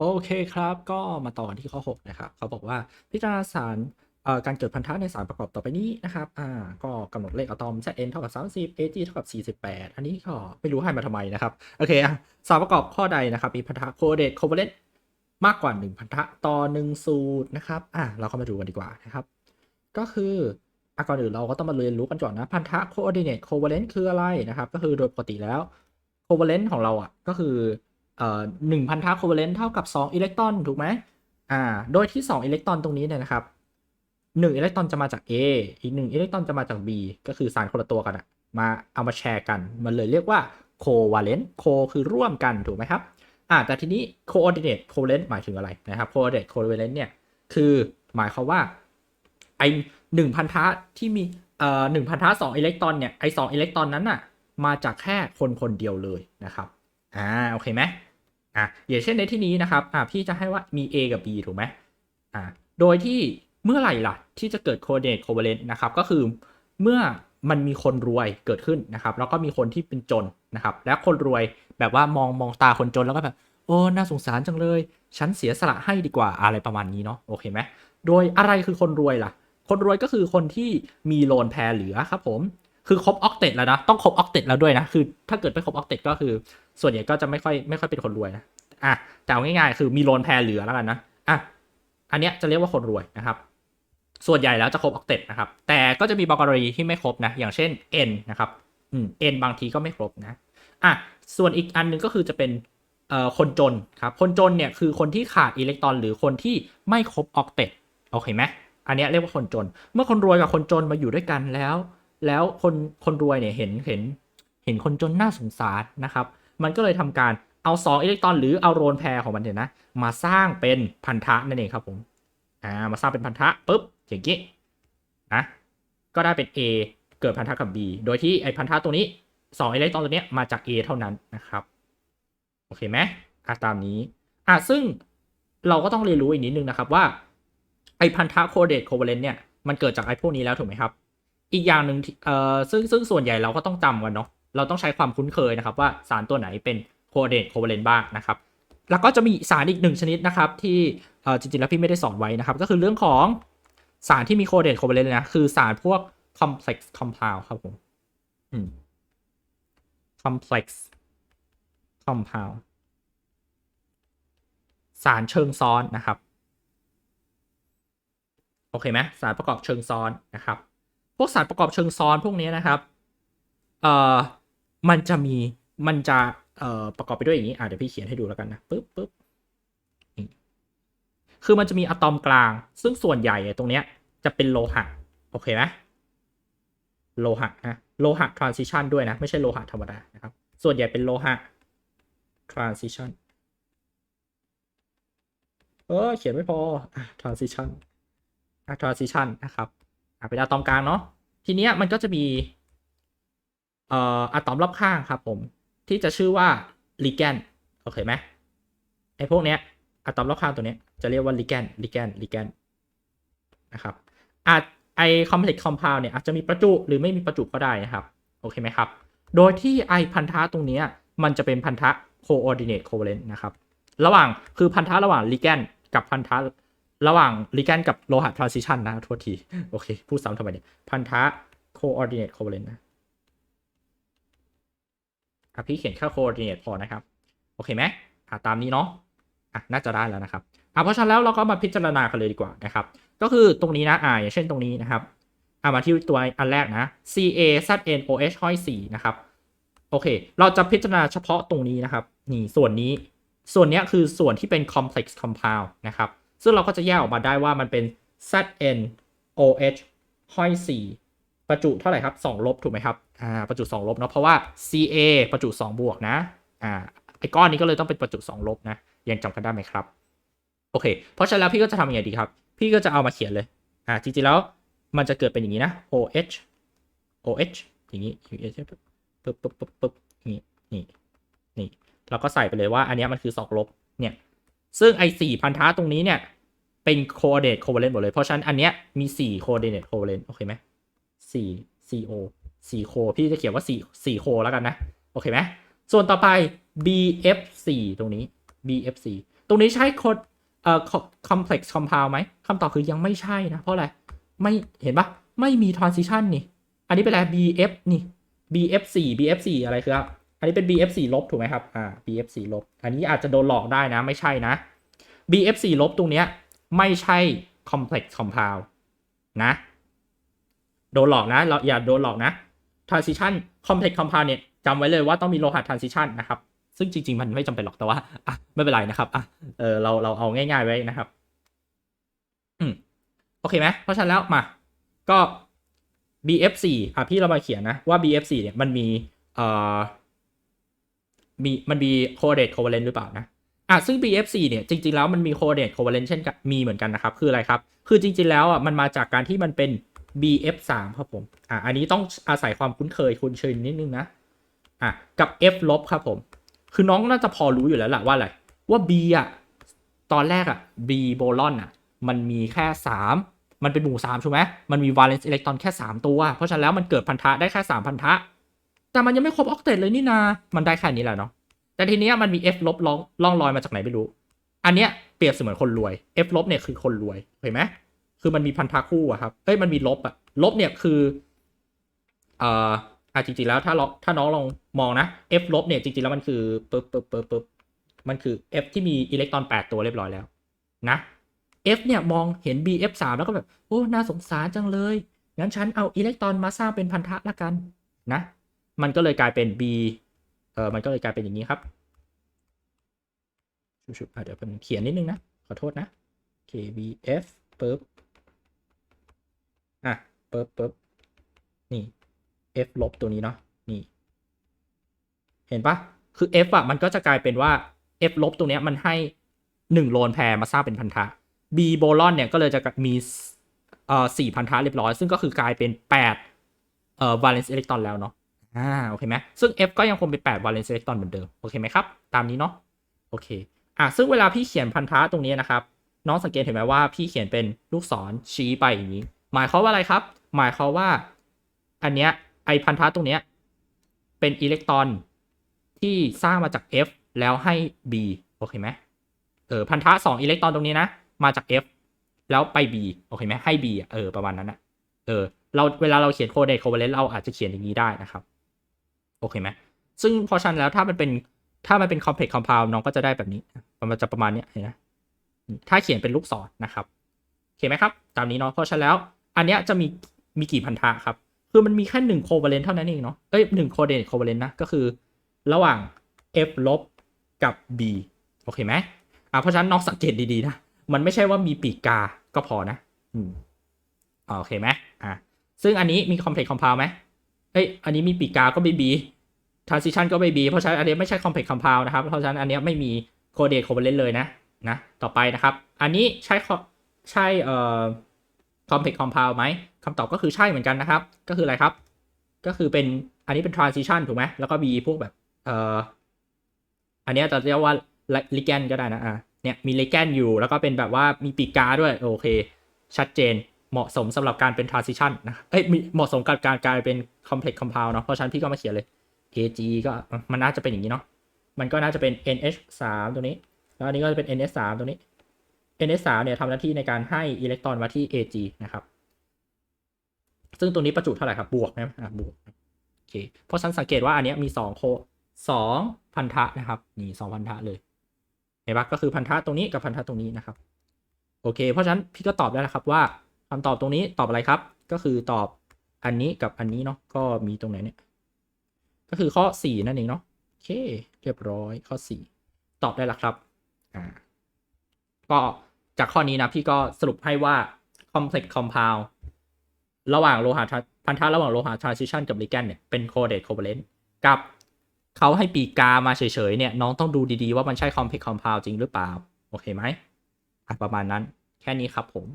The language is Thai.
โอเคครับ ก็มาต่อที่ข้อ 6 นะครับ เขาบอกว่าพิจารณาสารการเกิดพันธะในสารประกอบต่อไปนี้นะครับ อ่า ก็กำหนดเลขอะตอม Zn เท่ากับ 30 Ag เท่ากับ 48 อันนี้ก็ไม่รู้ให้มาทำไมนะครับ โอเคอะสารประกอบข้อใดนะครับ มีพันธะโคเดตโคเวเลนต์มากกว่า 1 พันธะต่อ 1 สูตรนะครับ อะเราเข้ามาดูกันดีกว่านะครับ ก็คืออะก่อนอื่นเราก็ต้องมาเรียนรู้กันก่อนนะ พันธะ coordinate covalent คืออะไรนะครับ ก็คือโดยปกติแล้ว covalent ของเราอะก็คือ เอ่อหนึ่งพันธะ covalent เท่ากับ2อิเล็กตรอนถูกไหมอ่า โดยที่ 2 อิเล็กตรอนตรงนี้เนี่ยนะครับ1อิเล็กตรอนจะมาจาก A อีก1อิเล็กตรอนจะมาจาก B ก็คือสารคนละตัวกันอะมาเอามาแชร์กัน มันเลยเรียกว่า covalent co คือร่วมกันถูกไหมครับอ่าแต่ทีนี้ coordinate covalent หมายถึงอะไรนะครับ coordinate covalent เนี่ยคือหมายความว่าไอหนึ่งพันธะที่มีเอ่อหนึ่งพันธะสองอิเล็กตรอนเนี่ยไอสองอิเล็กตรอนนั้นน่ะมาจากแค่คนคนเดียวเลยนะครับอ่าโอเคไหม อะอย่างเช่นในที่นี้นะครับอ่าพี่จะให้ว่ามี A กับ B ถูกไหมอ่าโดยที่เมื่อไหร่ล่ะ ที่จะเกิด coordinate covalent นะครับก็คือเมื่อมันมีคนรวยเกิดขึ้นนะครับ แล้วก็มีคนที่เป็นจนนะครับ และคนรวยแบบว่ามองมองตาคนจนแล้วก็แบบโอ้น่าสงสารจังเลย ฉันเสียสละให้ดีกว่าอะไรประมาณนี้เนาะโอเคไหมโดยอะไรคือคนรวยล่ะ คนรวยก็คือคนที่มีโลนแพรเหลือครับผม คือครบออกเต็ดแล้วนะ ต้องครบออกเต็ดแล้วด้วยนะ คือถ้าเกิดไม่ครบออกเต็ดก็คือ ส่วนใหญ่ก็จะไม่ค่อยไม่ค่อยเป็นคนรวยนะ อะ แต่เอาง่ายๆ คือมีโลนแพรเหลือแล้วกันนะ อะ อันเนี้ยจะเรียกว่าคนรวยนะครับ ส่วนใหญ่แล้วจะครบออกเต็ดนะครับ แต่ก็จะมีบางกรณีที่ไม่ครบนะ อย่างเช่น n นะครับอืม n บางทีก็ไม่ครบนะ อะ ส่วนอีกอันหนึงก็คือจะเป็นเอ่อคนจนครับ คนจนเนี่ยคือคนที่ขาดอิเล็กตรอน หรือคนที่ไม่ครบออกเต็ด โอเคไหมอันเนี้ยเรียกว่าคนจน เมื่อคนรวยกับคนจนมาอยู่ด้วยกันแล้ว แล้วคนคนรวยเนี่ยเห็นเห็นเห็นคนจนน่าสงสารนะครับ มันก็เลยทำการเอา2อิเล็กตรอนหรือเอาโลนแพรของมันเนี่ยนะมาสร้างเป็นพันธะนั่นเองครับผมอ่ามาสร้างเป็นพันธะปุ๊บอย่างงี้นะก็ได้เป็น A เกิดพันธะกับ B โดยที่ไอพันธะตัวนี้2อิเล็กตรอนตัวเนี้ยมาจาก A เท่านั้นนะครับโอเคไหมอะตามนี้อะซึ่งเราก็ต้องเรียนรู้อีกนิดนึงนะครับว่าไอพันธะโคเดตโคเวเลนเนี่ยมันเกิดจากไอพวกนี้แล้วถูกไหมครับ อีกอย่างหนึ่งเอ่อซึ่งซึ่งส่วนใหญ่เราก็ต้องจำกันเนาะเราต้องใช้ความคุ้นเคยนะครับว่าสารตัวไหนเป็นโคเดตโคเวเลนบ้างนะครับ แล้วก็จะมีสารอีกหนึ่งชนิดนะครับที่เอ่อจริงๆแล้วพี่ไม่ได้สอนไว้นะครับ ก็คือเรื่องของสารที่มีโคเดตโคเวเลนนะคือสารพวก complex compound ครับผมอืม complex compound สารเชิงซ้อนนะครับ โอเคไหมสารประกอบเชิงซ้อนนะครับ พวกสารประกอบเชิงซ้อนพวกนี้นะครับ เอ่อ มันจะมี มันจะ เอ่อ ประกอบไปด้วยอย่างนี้ อะเดี๋ยวพี่เขียนให้ดูแล้วกันนะ ปึ๊บปึ๊บคือมันจะมีอะตอมกลาง ซึ่งส่วนใหญ่ตรงเนี้ยจะเป็นโลหะ โอเคไหมโลหะนะ โลหะ transition ด้วยนะ ไม่ใช่โลหะธรรมดานะครับ ส่วนใหญ่เป็นโลหะ transition เออเขียนไม่พออะ transition อะ transition นะครับ อะเป็นอะตอมกลางเนาะทีเนี้ยมันก็จะมีเอ่ออะตอมรอบข้างครับผมที่จะชื่อว่า ligand โอเคไหมไอ้พวกเนี้ยอะตอมรอบข้างตัวเนี้ยจะเรียกว่า ligand ligand ligand นะครับอาจไอ complex compound เนี่ยอาจจะมีประจุหรือไม่มีประจุก็ได้นะครับโอเคไหมครับ โดยที่ไอพันธะตรงเนี้ยมันจะเป็นพันธะ coordinate covalent นะครับ ระหว่างคือพันธะระหว่าง ligand กับพันธะ ระหว่างลิแกนกับโลหะ transition นะโทษที โอเค พูดซ้ำทำไมเนี่ย พันธะ coordinate covalent นะอะพี่เขียนแค่ coordinate พอนะครับ โอเคไหมอะตามนี้เนาะอะน่าจะได้แล้วนะครับอะเพราะฉะนั้นแล้วเราก็มาพิจารณากันเลยดีกว่านะครับ ก็คือตรงนี้นะอ่าอย่างเช่นตรงนี้นะครับอะมาที่ตัวอันแรกนะ CA ZN OH ห้อย4นะครับโอเค เราจะพิจารณาเฉพาะตรงนี้นะครับ นี่ส่วนนี้ ส่วนนี้คือส่วนที่เป็น complex compound นะครับ ซึ่งเราก็จะแยกออกมาได้ว่ามันเป็น ZN OH ห้อย 4 ประจุเท่าไหร่ครับ 2 ลบถูกไหมครับอ่าประจุ 2 ลบเนาะเพราะว่า CA ประจุ 2 บวกนะอ่าไอ้ก้อนนี้ก็เลยต้องเป็นประจุ 2 ลบนะยังจำกันได้ไหมครับโอเค เพราะฉะนั้นแล้วพี่ก็จะทำยังไงดีครับ พี่ก็จะเอามาเขียนเลยอ่าจริงๆแล้วมันจะเกิดเป็นอย่างนี้นะ OH OH อย่างนี้ปึ๊บปึ๊บปึ๊บปึ๊บนี่นี่นี่เราก็ใส่ไปเลยว่าอันนี้มันคือ 2 ลบเนี่ย ซึ่งไอ้สี่พันธะตรงนี้เนี่ยเป็น coordinate covalent หมดเลย เพราะฉะนั้นอันเนี้ยมีสี่ coordinate covalent โอเคไหมสี่ CO สี่โคพี่จะเขียนว่าสี่สี่โคแล้วกันนะ โอเคไหมส่วนต่อไป BF4 ตรงนี้ BF4 ตรงนี้ใช่โคดเอ่อ complex compound ไหมคำตอบคือยังไม่ใช่นะ เพราะอะไร ไม่เห็นปะไม่มี transition นี่ อันนี้เป็นอะไร BF นี่ BF4 BF4 อะไรคือครับ อันนี้เป็น BF4 ลบถูกไหมครับ อ่า BF4 ลบ อันนี้อาจจะโดนหลอกได้นะ ไม่ใช่นะ BF4 ลบตรงเนี้ยไม่ใช่ complex compound นะ โดนหลอกนะเราอย่าโดนหลอกนะ transition complex compound เนี่ยจำไว้เลยว่าต้องมีโลหะ transition นะครับ ซึ่งจริง ๆ มันไม่จำเป็นหรอกแต่ว่าอะไม่เป็นไรนะครับอะเออเราเราเอาง่าย ๆ ไว้นะครับ อืมโอเคไหมเพราะฉะนั้นแล้วมา ก็ BF4 อะพี่เรามาเขียนนะว่า BF4 เนี่ยมันมีเอ่อ มีมันมี covalent covalent หรือเปล่านะอะซึ่ง BF4 เนี่ยจริงๆแล้วมันมี covalent covalent เช่นกันมีเหมือนกันนะครับ คืออะไรครับ คือจริงๆแล้วอะมันมาจากการที่มันเป็น BF3 ครับผมอะอันนี้ต้องอาศัยความคุ้นเคยคุ้นชินนิดนึงนะอะกับ F ลบครับผม คือน้องน่าจะพอรู้อยู่แล้วแหละว่าอะไรว่า B อะตอนแรกอะ B โบลอนอะมันมีแค่ 3 มันเป็นหมู่3ใช่ไหมมันมี valence electron แค่ 3 ตัว เพราะฉะนั้นแล้วมันเกิดพันธะได้แค่ 3 พันธะ แต่มันยังไม่ครบออกเตตเลยนี่นา มันได้แค่นี้แหละเนาะ แต่ทีเนี้ยมันมี F ลบล่องล่องลอยมาจากไหนไม่รู้ อันเนี้ยเปรียบเสมือนคนรวย F ลบเนี่ยคือคนรวย เห็นไหม คือมันมีพันธะคู่อะครับ เอ้ย มันมีลบอะลบเนี่ยคือ เอ่ออะจริงๆแล้วถ้าเราถ้าน้องลองมองนะ F ลบเนี่ยจริงๆแล้วมันคือปึ๊บปึ๊บปึ๊บปึ๊บมันคือ F ที่มีอิเล็กตรอน 8 ตัวเรียบร้อยแล้ว นะ F เนี่ยมองเห็น BF3 แล้วก็แบบ โอ้ น่าสงสารจังเลย งั้นฉันเอาอิเล็กตรอนมาสร้างเป็นพันธะละกัน นะ มันก็เลยกลายเป็น B เออมันก็เลยกลายเป็นอย่างนี้ครับชุบๆเดี๋ยวผมเขียนนิดนึงนะ ขอโทษนะ KBF ปึ๊บอะปึ๊บปึ๊บนี่ F ลบตัวนี้เนาะนี่ เห็นปะคือ F อะมันก็จะกลายเป็นว่า F ลบตัวเนี้ยมันให้1โลนแพรมาสร้างเป็นพันธะ B โบลอนเนี่ยก็เลยจะมีเอ่อสี่พันธะเรียบร้อย ซึ่งก็คือกลายเป็น8เอ่อ valence electron แล้วเนาะ อ่าโอเคไหมซึ่ง F ก็ยังคงเป็น8 valence electron เหมือนเดิมโอเคไหมครับ ตามนี้เนาะโอเคอะซึ่งเวลาพี่เขียนพันธะตรงนี้นะครับ น้องสังเกตเห็นไหมว่าพี่เขียนเป็นลูกศรชี้ไปอย่างนี้ หมายความว่าอะไรครับ หมายความว่า อันเนี้ยไอพันธะตรงเนี้ยเป็นอิเล็กตรอนที่สร้างมาจาก F แล้วให้ B โอเคไหมเออพันธะสองอิเล็กตรอนตรงนี้นะ มาจาก F แล้วไป B โอเคไหมให้ B เออประมาณนั้นอะเออเราเวลาเราเขียนโคเดตโคเวเลนเราอาจจะเขียนอย่างนี้ได้นะครับ โอเคไหมซึ่งพอชันแล้วถ้ามันเป็นถ้ามันเป็น complex compound น้องก็จะได้แบบนี้ มันจะประมาณนี้เห็นไหมถ้าเขียนเป็นลูกศรนะครับโอเคไหมครับ ตามนี้เนาะเพราะฉะนั้นแล้ว อันเนี้ยจะมีมีกี่พันธะครับ คือมันมีแค่หนึ่งโคเวเลนเท่านั้นเองเนาะเอ้ยหนึ่งโคเดตโคเวเลนนะก็คือ ระหว่าง F ลบกับ B โอเคไหมอ่าเพราะฉะนั้นน้องสังเกตดีๆนะมันไม่ใช่ว่ามีปีกกาก็พอนะ อืมอ่าโอเคไหมอ่าซึ่งอันนี้มี complex compound ไหม เอ้ย อันนี้มีปีกาก็ไม่ B transition ก็ไม่ B เพราะฉะนั้นอันนี้ไม่ใช่ complex compound นะครับ เพราะฉะนั้นอันนี้ไม่มี codate covalent เลยนะ นะ ต่อไปนะครับ อันนี้ใช่ใช่เอ่อ complex compound ไหมคำตอบก็คือใช่เหมือนกันนะครับ ก็คืออะไรครับ ก็คือเป็น อันนี้เป็น transition ถูกไหมแล้วก็มีพวกแบบ เอ่อ อันนี้จะเรียกว่า ligand ก็ได้นะ อะเนี่ย มี ligand อยู่ แล้วก็เป็นแบบว่ามีปีกาด้วย โอเค ชัดเจน เหมาะสมสำหรับการเป็น transition นะ เอ้ย เหมาะสมกับการกลายเป็น complex compound เนาะเพราะฉะนั้นพี่ก็มาเขียนเลย Ag ก็มันน่าจะเป็นอย่างนี้เนาะมันก็น่าจะเป็น NH3 ตัวนี้ แล้วอันนี้ก็จะเป็น NH3 ตัวนี้ NH3 เนี่ยทำหน้าที่ในการให้อิเล็กตรอนมาที่ Ag นะครับ ซึ่งตัวนี้ประจุเท่าไหร่ครับบวกนะอะบวกโอเคเพราะฉันสังเกตว่าอันนี้มีสองโคสองพันธะนะครับนี่สองพันธะเลยเห็นปะก็คือพันธะตรงนี้กับพันธะตรงนี้นะครับ โอเค เพราะฉะนั้นพี่ก็ตอบได้แล้วครับว่าคำตอบตรงนี้ตอบอะไรครับ ก็คือตอบ อันนี้กับอันนี้เนาะก็มีตรงไหนเนี่ย ก็คือข้อสี่นั่นเองเนาะโอเค เรียบร้อยข้อสี่ตอบได้ล้วครับอ่าก็จากข้อนี้นะพี่ก็สรุปให้ว่า complex compound ระหว่างโลหะพันธะระหว่างโลหะ transition กับ ligand เนี่ยเป็น codate covalent กับเขาให้ปีกามาเฉยๆเนี่ยน้องต้องดูดีๆว่ามันใช่ complex compound จริงหรือเปล่า โอเคไหมอะประมาณนั้นแค่นี้ครับผม